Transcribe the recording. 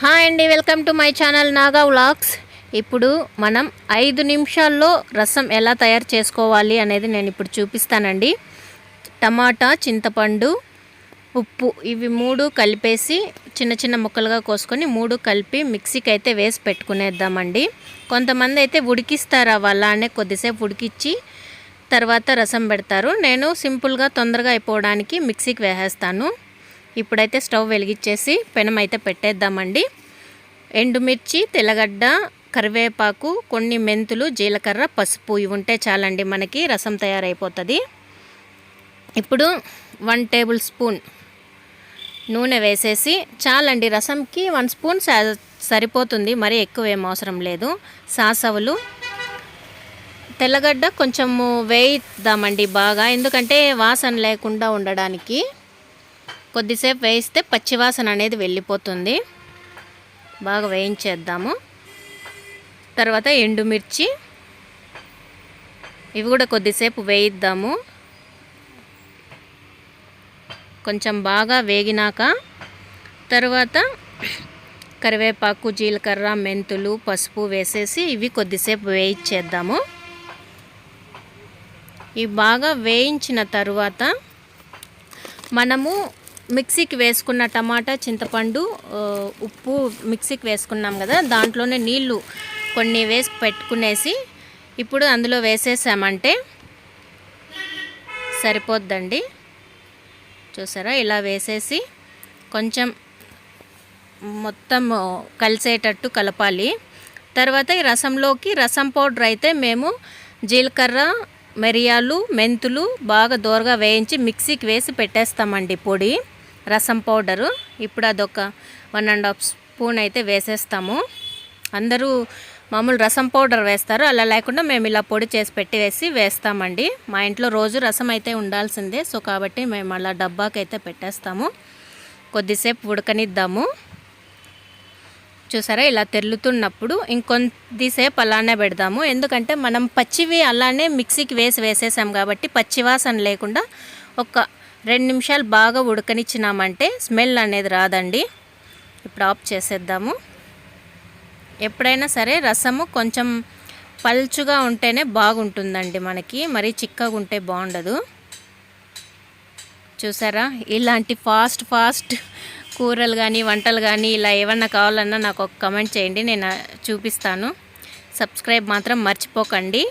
Hi అండి welcome to my channel Naga vlogs. ఇప్పుడు మనం ఐదు నిమిషాల్లో రసం ఎలా తయారు చేసుకోవాలి అనేది నేను ఇప్పుడు చూపిస్తానండి. టమాటా చింతపండు ఉప్పు ఇవి మూడు కలిపేసి చిన్న చిన్న ముక్కలుగా కోసుకొని మూడు కలిపి మిక్సీకి అయితే వేసి పెట్టుకునేద్దామండి. కొంతమంది అయితే ఉడికిస్తారు అవి అలానే కొద్దిసేపు ఉడికిచ్చి తర్వాత రసం పెడతారు. నేను సింపుల్గా తొందరగా అయిపోవడానికి మిక్సీకి వేసేస్తాను. ఇప్పుడైతే స్టవ్ వెలిగించేసి పెనం అయితే పెట్టేద్దామండి. ఎండుమిర్చి తెల్లగడ్డ కరివేపాకు కొన్ని మెంతులు జీలకర్ర పసుపు ఇవి ఉంటే చాలండి మనకి రసం తయారైపోతుంది. ఇప్పుడు వన్ టేబుల్ స్పూన్ నూనె వేసేసి చాలండి రసంకి వన్ స్పూన్ స- సరిపోతుంది. మరీ ఎక్కువ ఏం అవసరం లేదు. సాసవులు తెల్లగడ్డ కొంచెము వేయిద్దామండి బాగా. ఎందుకంటే వాసన లేకుండా ఉండడానికి కొద్దిసేపు వేయిస్తే పచ్చివాసన అనేది వెళ్ళిపోతుంది. బాగా వేయించేద్దాము. తర్వాత ఎండుమిర్చి. ఇవి కూడా కొద్దిసేపు వేయిద్దాము. కొంచెం బాగా వేగినాక తర్వాత కరివేపాకు జీలకర్ర మెంతులు పసుపు వేసేసి ఇవి కొద్దిసేపు వేయించేద్దాము. ఇవి బాగా వేయించిన తరువాత మనము మిక్సీకి వేసుకున్న టమాటా చింతపండు ఉప్పు మిక్సీకి వేసుకున్నాం కదా దాంట్లోనే నీళ్ళు కొన్ని వేసి పెట్టుకునేసి ఇప్పుడు అందులో వేసేసామంటే సరిపోద్దండి. చూసారా? ఇలా వేసేసి కొంచెం మొత్తం కలిసేటట్టు కలపాలి. తర్వాత ఈ రసంలోకి రసం పౌడర్ అయితే మేము జీలకర్ర మిరియాలు మెంతులు బాగా దోరగా వేయించి మిక్సీకి వేసి పెట్టేస్తామండి పొడి. రసం పౌడరు. ఇప్పుడు అదొక వన్ అండ్ హాఫ్ స్పూన్ అయితే వేసేస్తాము. అందరూ మామూలు రసం పౌడర్ వేస్తారు. అలా లేకుండా మేము ఇలా పొడి చేసి పెట్టి వేసి వేస్తామండి. మా ఇంట్లో రోజు రసం అయితే ఉండాల్సిందే. సో కాబట్టి మేము అలా డబ్బాకి అయితే పెట్టేస్తాము. కొద్దిసేపు ఉడకనిద్దాము. చూసారా? ఇలా తెల్లుతున్నప్పుడు ఇంకొద్దిసేపు అలానే పెడదాము. ఎందుకంటే మనం పచ్చివి అలానే మిక్సీకి వేసి వేసేసాం కాబట్టి పచ్చివాసన లేకుండా ఒక రెండు నిమిషాలు బాగా ఉడకనిచ్చినామంటే స్మెల్ అనేది రాదండి. ఇప్పుడు ఆఫ్ చేసేద్దాము. ఎప్పుడైనా సరే రసము కొంచెం పల్చుగా ఉంటేనే బాగుంటుందండి మనకి. మరీ చిక్కగా ఉంటే బాగుండదు. చూసారా? ఇలాంటి ఫాస్ట్ ఫాస్ట్ కూరలు కానీ వంటలు కానీ ఇలా ఏమన్నా కావాలన్నా నాకు ఒక కమెంట్ చేయండి. నేను చూపిస్తాను. సబ్స్క్రైబ్ మాత్రం మర్చిపోకండి.